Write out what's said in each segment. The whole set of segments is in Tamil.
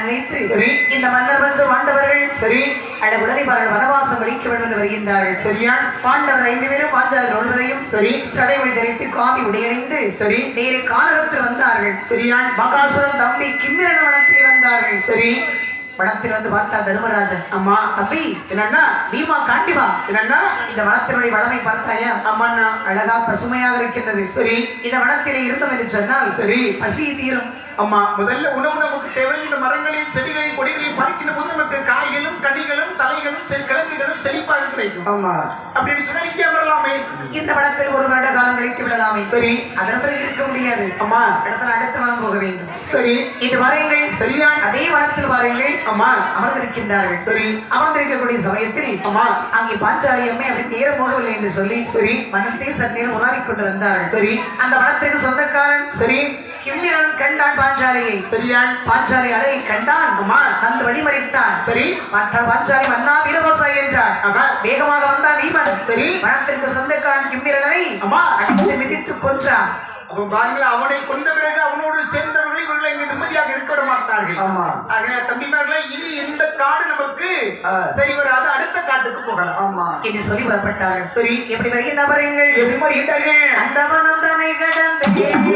நினைத்து சரி. இந்த மன்னர் வென்ற பாண்டவர்கள் சரி. அழகுடன் இவர்கள் வனவாசம் அளிக்க வேண்டும் வருகின்றார்கள். சரியா? பாண்டவர் ஐந்து பேரும் பாஞ்சாலர் ஒன்பதையும் சரி. சடைமொழி தரித்து காவி உடையணிந்து சரி. நேரே காரகத்தில் வந்தார்கள். சரியா? மகாசுரன் தம்பி கிம்மிரண வனத்தில் வந்தார்கள். சரி. படத்தில் வந்து பார்த்தா தர்மராஜன். அம்மா தம்பி என்னன்னா பீமா காட்டிவா என்னன்னா? இந்த வனத்தினுடைய வளமை பார்த்தாயா? அம்மாண்ணா அழகா பசுமையாக இருக்கின்றது. சரி. இந்த வனத்திலே இருந்தோம் என்று சொன்னால் சரி. பசி தீரும். அம்மா முதல்ல உணவு நமக்கு தேவை இந்த மரங்களையும் செடிகளையும் கொடிகளையும் பறிக்கின்ற போது நமக்கு காய்களும் கனிகளும் தலைகளும் கிழங்குகளும் செழிப்பாக கிடைக்கும். ஆமா. அப்படின்னு சொன்னா இங்கே அமரலாமே. இந்த வனத்தில் ஒரு வருட காலம் கழித்து விடலாமே. சரி. அதன் பிறகு இருக்க முடியாது. அம்மா. இடத்துல அடுத்த வனம் போக வேண்டும். சரி. இது வாருங்கள். சரிதான். அதே வனத்தில் வாருங்கள். அம்மா. அமர்ந்திருக்கின்றார்கள். சரி. அமர்ந்திருக்கக்கூடிய சமயத்தில் அம்மா. அங்கே பாஞ்சாலி அம்மை அப்படி நேரம் போகவில்லை என்று சொல்லி சரி. வனத்தை சற்றேரம் உலாவிக் கொண்டு வந்தார்கள். சரி. அந்த வனத்திற்கு சொந்தக்காரன் சரி. கிம்மிரன் கண்டான் பாஞ்சாலியை. சரிதான் பாஞ்சாலி அழகை கண்டான். அம்மா அந்த வழிமறித்தான். சரி. மற்ற பாஞ்சாலி மன்னா வீரவாசாய் என்றார் ஆமா. வேகமாக வந்தான் வீமன். சரி. வனத்திற்கு சொந்தக்காரன் கிம்மிரனை அம்மா அடித்து மிதித்து கொன்றான். அப்ப பாருங்கள் அவனை கொண்ட பிறகு அவனோடு சேர்ந்தவர்கள் இவர்களை இங்கு நிம்மதியாக இருக்க விட மாட்டார்கள். ஆமா. ஆக தம்பிமார்களே இனி இந்த காடு நமக்கு. சரி வராது. அடுத்த காட்டுக்கு போகலாம். ஆமா. என்று சொல்லி புறப்பட்டார்கள். சரி. எப்படி வருகின்ற பாருங்கள் எப்படி வருகின்றார்கள்? அந்த வனம் தன்னை கடந்தே.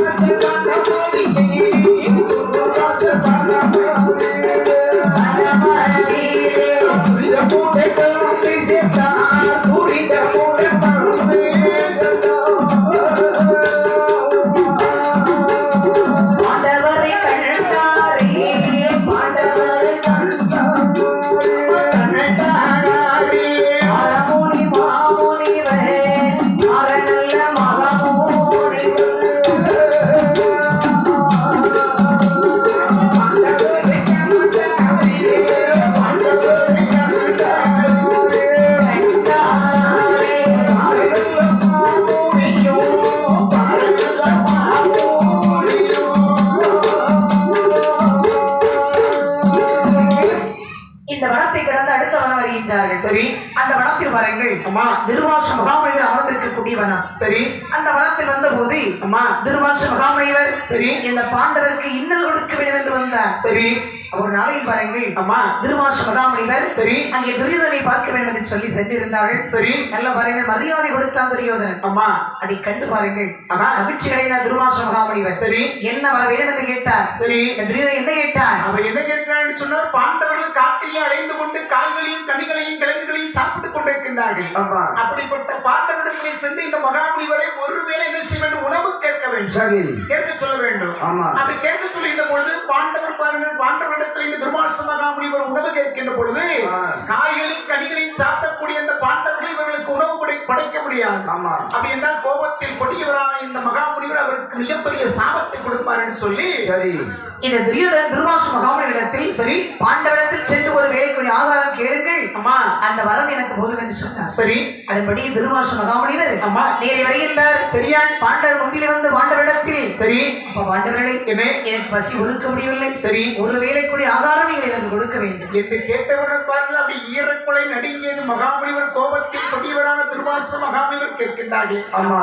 Thank you. வனத்தை கடந்து அடுத்த வனம் வருகின்றார்கள் சரி அந்த வனத்தில் பாருங்கள் அம்மா. திருவாச மகாமனிதர் அமர்ந்திருக்கக்கூடிய வனம் சரி. அந்த வனத்தில் வந்த போது அம்மா. திருவாச மகாமுனிவர் சரி. இந்த பாண்டவருக்கு இன்னல் கொடுக்க வேண்டும் என்று வந்தார். சரி. ஒரு நாளில் பாருங்கள் அம்மா. திருவாச மகாமுனிவர் சரி. அங்கே துரியோதனை பார்க்க வேண்டும் என்று சொல்லி சென்றிருந்தார்கள். சரி. நல்ல பாருங்கள் மரியாதை கொடுத்தான் துரியோதனன். அம்மா. அதை கண்டு பாருங்கள். ஆமா. மகிழ்ச்சி அடைந்தார் துர்வாச மகாமுனிவர் சரி. என்ன வர வேண்டும் என்று கேட்டார். சரி. இந்த துரியோதனன் என்ன கேட்டார்? அவ என்ன கேட்கிறான்னு சொன்னார்? பாண்டவர்கள் காட்டிலே அலைந்து கொண்டு காய்களையும் கனிகளையும் கிழங்குகளையும் சாப்பிட்டுக் கொண்டிருக்கின்றார்கள். அப்படிப்பட்ட பாண்டவர்களை சென்று இந்த மகாமுனிவரை ஒருவேளை என்ன செய்ய வேண்டும்? உணவு கேட்க வேண்டும். கேட்க சொல்ல வேண்டும். அப்படி கேட்க சொல்லுகின்ற பொழுது பாண்டவர் பாருங்கள் பாண்டவரிடத்தில் இந்த துர்வாச படைக்க முடியாது. ஆமா. அப்படி என்றால் கோபத்தில் கொடியவரான இந்த மகாமுனிவர் அவருக்கு மிகப்பெரிய சாபத்தை கொடுப்பார் என்று சொல்லி சரி. இந்த துரியோதனன் துர்வாச மகாமுனிடத்தில் சரி. பாண்டவரிடத்தில் சென்று ஒரு வேலைக்குரிய ஆகாரம் கேளுங்கள். அம்மா அந்த வரம் எனக்கு போதும் என்று சொன்னார். சரி. அதன்படி திருவாச மகாமுனிவர் அம்மா. நேரே வருகின்றார். சரியா. பாண்டவர் முன்பிலே வந்து பாண்டவரிடத்தில். சரி. அப்ப பாண்டவர்களே என்ன? எனக்கு பசி ஒதுக்க முடியவில்லை. சரி. ஒரு வேலைக்குரிய ஆகாரம் நீங்கள் எனக்கு கொடுக்க வேண்டும். என்று கேட்டவர்கள் பாருங்கள் அப்படி ஈரக்குலை நடுங்கியது மகாமுனிவர் கோபத்தில் கொடியவரான துர்வாச மகாமுனிவர் கேட்கின்றார்கள் ஆமா.